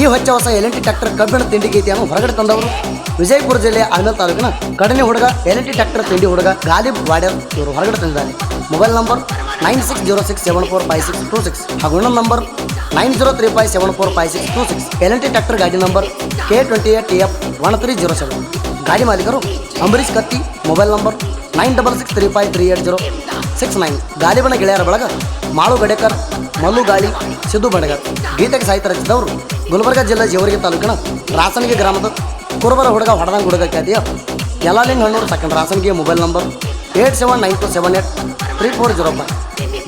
ಈ ಹೊಚ್ಚ ಹೊಸ L T tractor ಕಬ್ಬಿಣ ತಿಂಡಿ ಗೀತೆಯನ್ನು ಹೊರಗಡೆ ತಂದವರು. ವಿಜಯಪುರ ಜಿಲ್ಲೆಯ ಆಲ್ಮೇಲ್ ತಾಲೂಕಿನ ಕಡನೆ ಹುಡುಗ ಎಲ್ ಟಿ ಟ್ಯಾಕ್ಟರ್ ತಿಂಡಿ ಹುಡುಗ ಗಾಲಿಬ್ ವಾಡ್ಯರ್ ಇವರು ಹೊರಗಡೆ ತಂದಿದ್ದಾರೆ. Mobile number nine six zero six seven four five six two six ಹಾಗೂ ಇನ್ನೊಂದು number nine zero three five seven four five six two six L T tractor ಗಾಡಿ number K twenty eight T F one three zero seven. ಗಾಡಿ ಮಾಲೀಕರು Ambarish Katti, mobile number nine double six three five three eight zero six nine. ಗಾಲಿಬನ ಗೆಳೆಯರ ಬಳಗ ಮಾಳು ಗಡೇಕರ್, ಮಲ್ಲು ಗಾಳಿ ಸಿದ್ದು ಬಡಗರ್. ಗೀತೆಗೆ ಸಾಹಿತ್ಯ ರಚಿಸಿದವರು ಗುಲ್ಬರ್ಗ ಜಿಲ್ಲೆ ಜೇವರ್ಗಿ ತಾಲೂಕಿನ ರಾಸನಗಿ ಗ್ರಾಮದ ಕುರುಬರ ಹುಡುಗ ಹೊಡೆದಂಗ ಹುಡುಗ ಖ್ಯಾತಿಯ Yalaling Hannur second ರಾಸನಗಿಯ mobile number eight seven nine two seven eight three four zero five.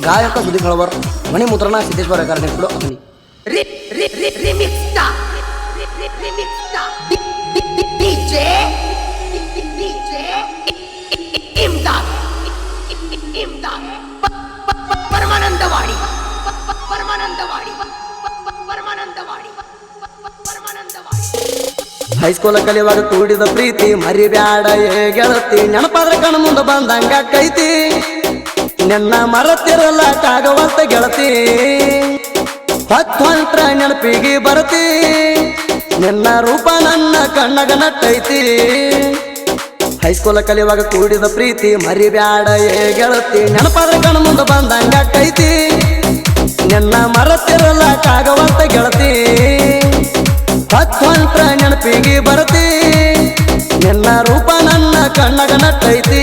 ಗಾಯಕ ಸುದೀಪ್ ಹಳವರ್ ಮಣಿ ಮುದ್ರಣ ಸಿದ್ದೇಶ್ವರ ಕಾರಣ ಅಗ್ನಿ. ಹೈಸ್ಕೂಲ ಕಲಿಯುವಾಗ ಕೂಡಿದ ಪ್ರೀತಿ ಮರಿಬ್ಯಾಡ, ಏ ಗೆಳತಿ, ನೆನಪಾದ್ರೆ ಕಣ ಮುಂದೆ ಬಂದಂಗ ಕೈತಿ. ನಿನ್ನ ಮರತಿರಲ್ಲ ಕಾಗವಂತ ಗೆಳತಿ. ಹತ್ತಂತ್ರ ನೆನಪಿಗೆ ಬರತಿ. ನಿನ್ನ ರೂಪ ನನ್ನ ಕಣ್ಣಗ ನಟ್ಟೈತಿ. ಹೈಸ್ಕೂಲ ಕಲಿಯುವಾಗ ಕೂಡಿದ ಪ್ರೀತಿ ಮರಿಬ್ಯಾಡ, ಏ ಗೆಳತಿ, ನೆನಪಾದ್ರೆ ಕಣ ಮುಂದೆ ಬಂದಂಗ ಕೈತಿ. ನಿನ್ನ ಮರತಿರಲ್ಲ ಕಾಗವಂತ ಗೆಳತಿ ಹತ್ತೊಂತ್ರ ನೆನಪಿಗೆ ಬರತಿ ನಿನ್ನ ರೂಪ ನನ್ನ ಕಣ್ಣಗ ನಟ್ಟೈತಿ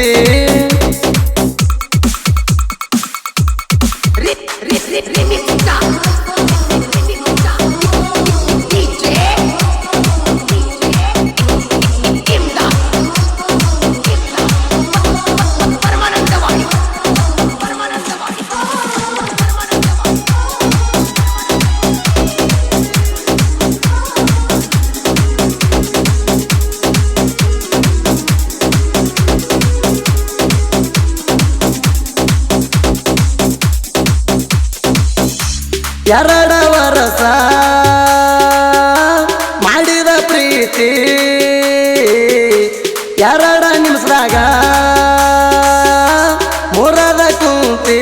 ರಿ ರಿ ರಿ remix ಎರಡ ವರಸ ಮಾಡಿದ ಪ್ರೀತಿ. ಎರಡ ನಿಮಿಷದಾಗ ಮೂರದ ಕುಂತಿ.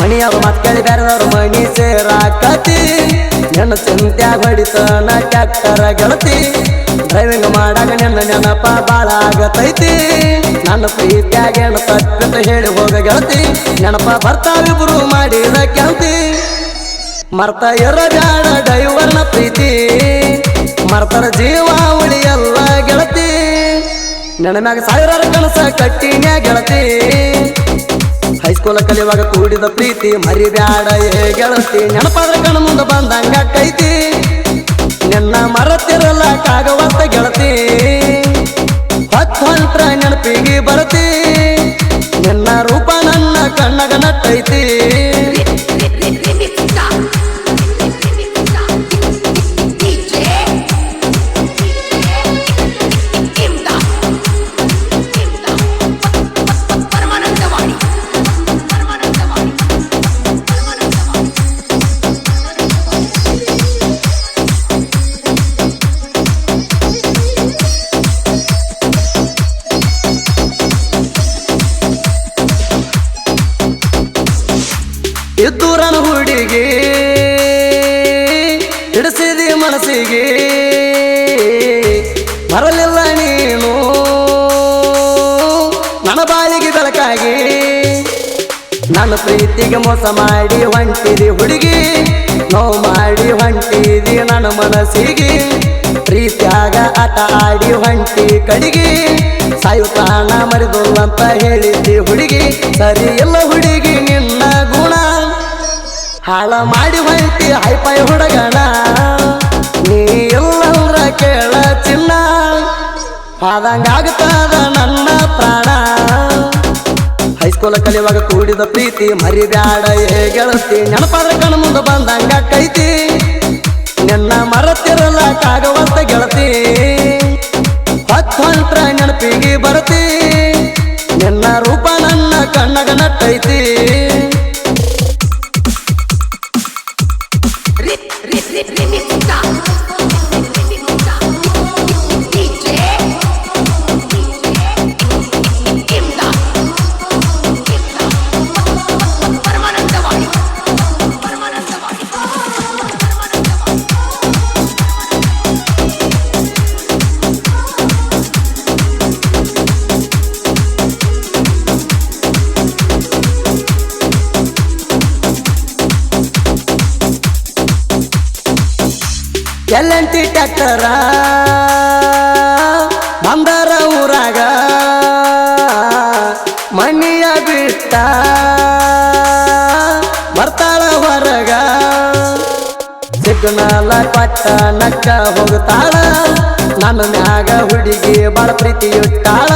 ಮಣಿಯವ್ರ ಮಕ್ಕಳಿ ಬೇರೆದವ್ರ ಮಣಿ ಸೇರಾಕತಿ. ನನ್ನ ಚಿಂತ್ಯಾಗ ಹೊಡಿತನ ಟ್ಯಾಕ್ಟರ ಗೆಳತಿ. ಡ್ರೈವಿಂಗ್ ಮಾಡಾಗ ನನ್ನ ನೆನಪ ಬಾಳ ಆಗತೈತಿ. ನನ್ನ ಪ್ರೀತಿಯಾಗ ಹೇಳಿ ಹೋಗ ಗೆಳತಿ. ನೆನಪ ಬರ್ತಾವಿಬ್ರು ಮಾಡಿದ ಮರ್ತ ಇರಬ್ಯಾಡ ಡೈವರ್ನ ಪ್ರೀತಿ. ಮರ್ತರ ಜೀವ ಉಳಿಯಲ್ಲ ಗೆಳತಿ. ನೆನಮ್ಯಾಗ ಮ್ಯಾಗ ಸಾವಿರಾರು ಕನಸ ಕಟ್ಟಿನ್ಯಾ ಗೆಳತಿ. ಹೈಸ್ಕೂಲ ಕಲಿಯುವಾಗ ಕೂಡಿದ ಪ್ರೀತಿ ಮರಿಬ್ಯಾಡ ಏ ಗೆಳತಿ. ನೆನಪಾದ್ರ ಕಣ ಮುಂದೆ ಬಂದಂಗ ಕೈತಿ. ನಿನ್ನ ಮರತಿರಲ್ಲ ಕಾಗವಂತ ಗೆಳತಿ. ಹೊತ್ತೊಂತ್ರ ನೆನಪಿಗೆ ಬರತಿ. ನನ್ನ ಪ್ರೀತಿಗೆ ಮೋಸ ಮಾಡಿ ಹೊಂಟಿದಿ ಹುಡುಗಿ. ನೋವು ಮಾಡಿ ಹೊಂಟಿದಿ ನನ್ನ ಮನಸ್ಸಿಗೆ. ಪ್ರೀತಿಯಾಗ ಆಟ ಆಡಿ ಹೊಂಟಿ ಕಡಿಗಿ ಮರೆದು ಅಂತ ಹೇಳಿದ್ದಿ ಹುಡುಗಿ. ಸರಿ ಎಲ್ಲ ಹುಡುಗಿ ನಿನ್ನ ಗುಣ. ಹಾಳ ಮಾಡಿ ಹೊಂಟಿ ಹೈಪೈ ಹುಡುಗಣ ನೀ ಎಲ್ಲಂದ್ರ ಕೇಳ ಚಿನ್ನ. ಆದಂಗಾಗ್ತದ ನನ್ನ ಪ್ರಾಣ. ಹೈಸ್ಕೂಲ ಕಲಿಯುವಾಗ ಕೂಡಿದ ಪ್ರೀತಿ ಮರಿದಾಡ ಏ ಗೆಳತಿ ಕಣ್ಣು ಕಣ ಮುಂದೆ ಬಂದಂಗ ಕೈತಿ ನಿನ್ನ ಮರತಿರಲ್ಲ ಕಾಗವಂತ ಗೆಳತಿ ಹೊತ್ತೊಂತ್ರ ನೆನಪಿಗೆ ಬರತಿ ನಿನ್ನ ರೂಪ ನನ್ನ ಕಣ್ಣಗ ನಟ್ಟೈತಿ ರಿ ರಿ remix ಎಲ್ಲಂಟಿ ಟ್ಯಾಕ್ಟರ, ಮಂದರ ಊರಾಗ, ಮಣ್ಣಿಯ ಬಿಟ್ಟ, ಬರ್ತಾಳ ಹೊರಗ. ಸಿಗ್ನಲ ಪಟ್ಟ ನಕ್ಕ ಹೋಗ್ತಾಳ, ನನ್ನ ಮ್ಯಾಗ ಹುಡುಗಿ ಬಾಳ ಪ್ರೀತಿ ಇಟ್ಟಾಳ.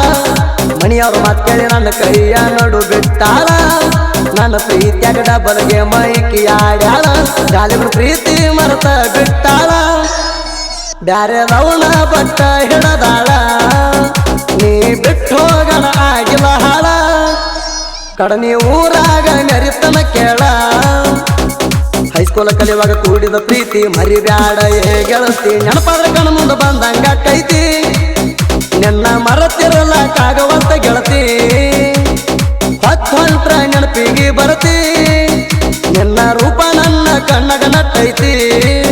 ಮಣಿಯವ್ರ ಮಾತು ಕೇಳಿ ನನ್ನ ಕೈಯ ನಡು ಬಿಟ್ಟಾಳ. ನನ್ನ ಪ್ರೀತಿಯಾಗ ಡಬಲ್ಗೆ ಮೈಕಿ ಆಡ್ಯಾಳ. ಗಾಲಿಬ್ರು ಪ್ರೀತಿ ಮರೆತ ಬಿಟ್ಟಾಳ. ಬ್ಯಾರೆ ರವಣ ಬಟ್ಟ ಹಿಡದಾಳ. ನೀ ಬಿಟ್ಟು ಹೋಗಣ ಆಗಿಲ್ಲ ಹಾಳ. ಕಡನಿ ಊರಾಗ ಮೆರಿತನ ಕೇಳ. ಹೈಸ್ಕೂಲ್ ಕಲಿಯುವಾಗ ಕೂಡಿದ ಪ್ರೀತಿ ಮರಿಬ್ಯಾಡ, ಏ ಗೆಳತಿ. ನೆನಪಾದ್ರೆ ಕಣ ಮುಂದೆ ಬಂದಂಗ ಕೈತಿ ನಿನ್ನ ಮರತಿರಲಕ್ಕಾಗವಂತ ಗೆಳತಿ. ಹೊತ್ತ ನೆನಪಿಗೆ ಬರತಿ. ನಿನ್ನ ರೂಪ ನನ್ನ ಕಣ್ಣಗ ನಟ್ಟೈತಿ.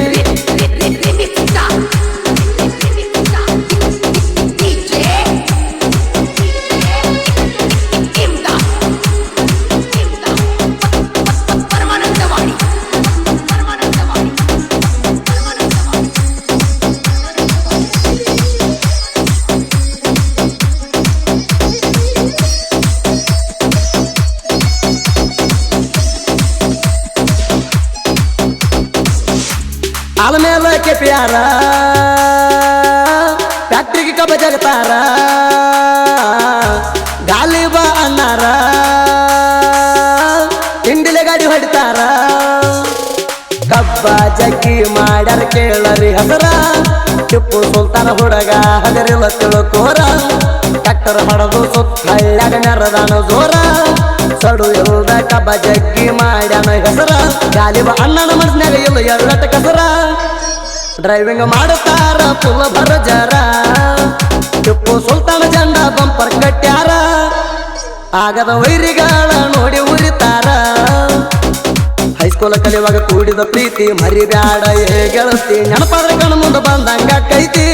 ಕೆಪಿಯಾರ ಫ್ಯಾಕ್ಟ್ರಿಗೆ ಕಬ್ಬ ಜಗತಾರ ಗಾಲಿ ಬಾ ಅನ್ನಾರ. ತಿಂಡಿಲೆ ಗಾಡಿ ಹೊಡಿತಾರ. ಕಬ್ಬ ಜಗ್ಗಿ ಮಾಡ್ಯಾರ ಕೇಳರಿ ಹಸರ ಟಿಪ್ಪು ಸುಲ್ತಾನ ಹುಡುಗ ಹದರಿಲ್ಲ ತಿಳ್ಕೋರ. ಟ್ಯಾಕ್ಟರ್ ಹೊಡೆದು ಸುತ್ತ ಹಳ್ಳ್ಯಾಗ ನೆರದಾನ ಜೋರ. ಸಡು ಇಲ್ದ ಕಬ್ಬ ಜಗ್ಗಿ ಮಾಡ್ಯಾನ ಹೆಸರ. ಗಾಲಿಬ ಅಣ್ಣನ ಮನಸ್ನಾಗ ಇಲ್ಲ ಎರಡಟ ಕಸರ. ಡ್ರೈವಿಂಗ್ ಮಾಡುತ್ತಾರ ಪುಲ್ಲ ಜರ ಟಿಪ್ಪು ಸುಲ್ತಾನ ಜಂಡ ಬಂಪರ್ ಕಟ್ಟ್ಯಾರ ಆಗದ ವೈರಿಗಳ ನೋಡಿ ಉರಿತಾರ. ಹೈಸ್ಕೂಲ ಕಲಿಯುವಾಗ ಕೂಡಿದ ಪ್ರೀತಿ ಮರಿಬ್ಯಾಡ, ಏ ಗೆಳತಿ. ನೆನಪಾದ್ರ ಕಣ ಮುಂದೆ ಬಂದಂಗ ಕೈತಿ.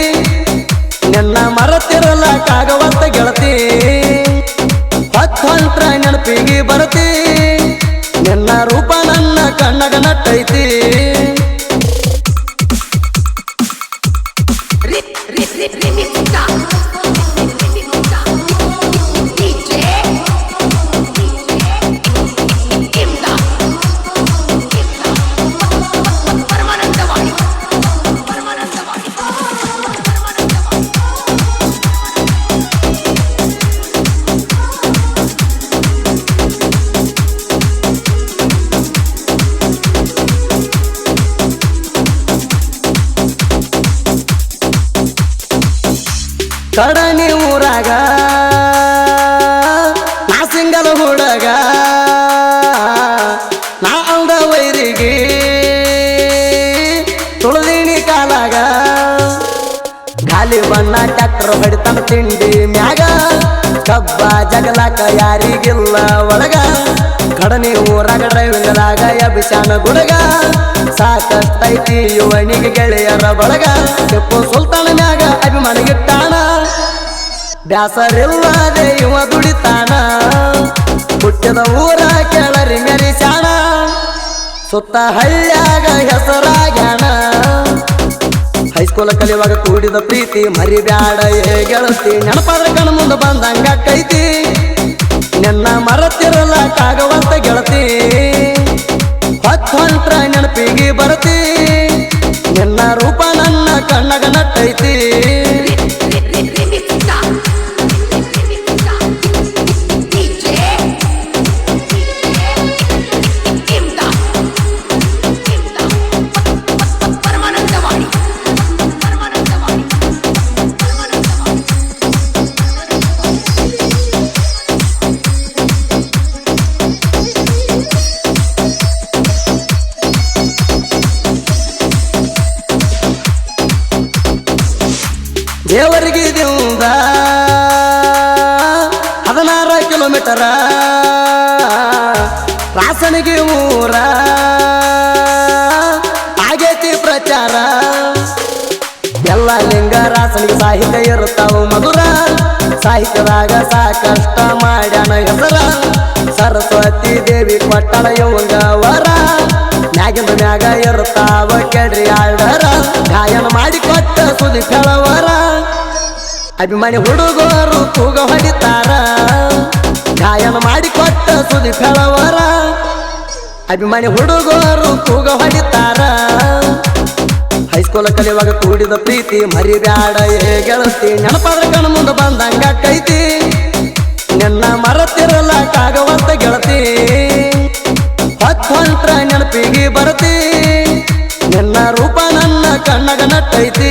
ನಿನ್ನ ಮರತಿರಲಕ್ಕಾಗವಂತ ಗೆಳತಿ. ಹತ್ತಂತ್ರ ನೆನಪಿಗೆ ಬರತಿ ನಿನ್ನ ರೂಪ ನನ್ನ ಕಣ್ಣಗ ನಟ್ಟೈತಿ. ಕಡನಿ ಊರಾಗ, ನಾ ಸಿಂಗಲ್ ಹುಡಗ, ನಾ ಅಂದ ವೈರಿಗೆ ತುಳದಿಣಿ ಕಾಲಾಗ, ಗಾಲಿ ಬಣ್ಣ ಟ್ಯಾಕ್ಟರ್ ಹೊಡಿತಾನ ತಿಂಡಿ ಮ್ಯಾಗ, ಕಬ್ಬ ಜಗಲಾಕ ಯಾರಿಗಿಲ್ಲ ಒಳಗ, ಕಡನಿ ಊರಾಗ ಡ್ರೈವಿಂಗದಾಗ ಅಭಿಷಾನ ಗುಡಗ, ಸಾಕಷ್ಟೈತಿ ಯುವನಿಗೆ ಗೆಳೆಯರ ಬಳಗ, ಟಿಪ್ಪು ಸುಲ್ತಾನ ಮ್ಯಾಗ ಅಭಿಮಾನಿಗಿಟ್ಟಾನ ಬ್ಯಾಸರಿಲ್ಲದೆ ಇವ ದುಡಿತಾನ? ಹುಟ್ಟಿದ ಊರ ಕೆಳರಿ ಮೆರಿಸ್ಯಾಣ ಸುತ್ತ ಹಳ್ಳಿಯಾಗ ಹೆಸರಾಗ್ಯಾಣ ಹೈಸ್ಕೂಲ ಕಲಿಯುವಾಗ ಕೂಡಿದ ಪ್ರೀತಿ ಮರಿಬ್ಯಾಡ, ಏ ಗೆಳತಿ ನೆನಪಾದ ಕಣ ಮುಂದೆ ಬಂದಂಗ ಕೈತಿ. ನಿನ್ನ ಮರತಿರಲಕ್ಕಾಗವಂತ ಗೆಳತಿ. ಹತ್ತಂತ್ರ ನೆನಪಿಗೆ ಬರತಿ. ನಿನ್ನ ರೂಪ ನನ್ನ ಕಣ್ಣಗ ನಟ್ಟೈತಿ. ಸಾಹಿತ್ಯ ಇರ್ತಾವ ಮಧುರ. ಸಾಹಿತ್ಯದಾಗ ಸಾಕಷ್ಟ ಮಾಡ್ಯಾನ ಹೆಸರ. ಸರಸ್ವತಿ ದೇವಿ ಕೊಟ್ಟಳ ಇವಂಗ ವರ. ಮ್ಯಾಗಿಂದ ಮ್ಯಾಗ ಇರ್ತಾವ ಕೆಡ್ರಿ ಆಡರ ಗಾಯನ ಮಾಡಿ ಕೊಟ್ಟ ಸುದಿ ಕೆಳವರ ಅಭಿಮಾನಿ ಹುಡುಗರು ತೂಗ ಹೊಡಿತಾರ. ಗಾಯನ ಮಾಡಿ ಕೊಟ್ಟ ಸುದಿ ಕೆಳವರ ಅಭಿಮಾನಿ ಹುಡುಗರು ತೂಗ ಹೊಡಿತಾರ. ಹೈಸ್ಕೂಲ್ ಕಲಿಯುವಾಗ ಕೂಡಿದ ಪ್ರೀತಿ ಮರಿಬ್ಯಾಡ, ಏ ಗೆಳತಿ. ನೆನಪಾದ್ರ ಕಣ ಮುಂದೆ ಬಂದಂಗ ಕೈತಿ. ನಿನ್ನ ಮರತಿರಲಾಕಾಗವಂತ ಗೆಳತಿ. ಹತ್ತಂತ್ರ ನೆನಪಿಗೆ ಬರತಿ. ನಿನ್ನ ರೂಪ ನನ್ನ ಕಣ್ಣಗ ನಟ್ಟೈತಿ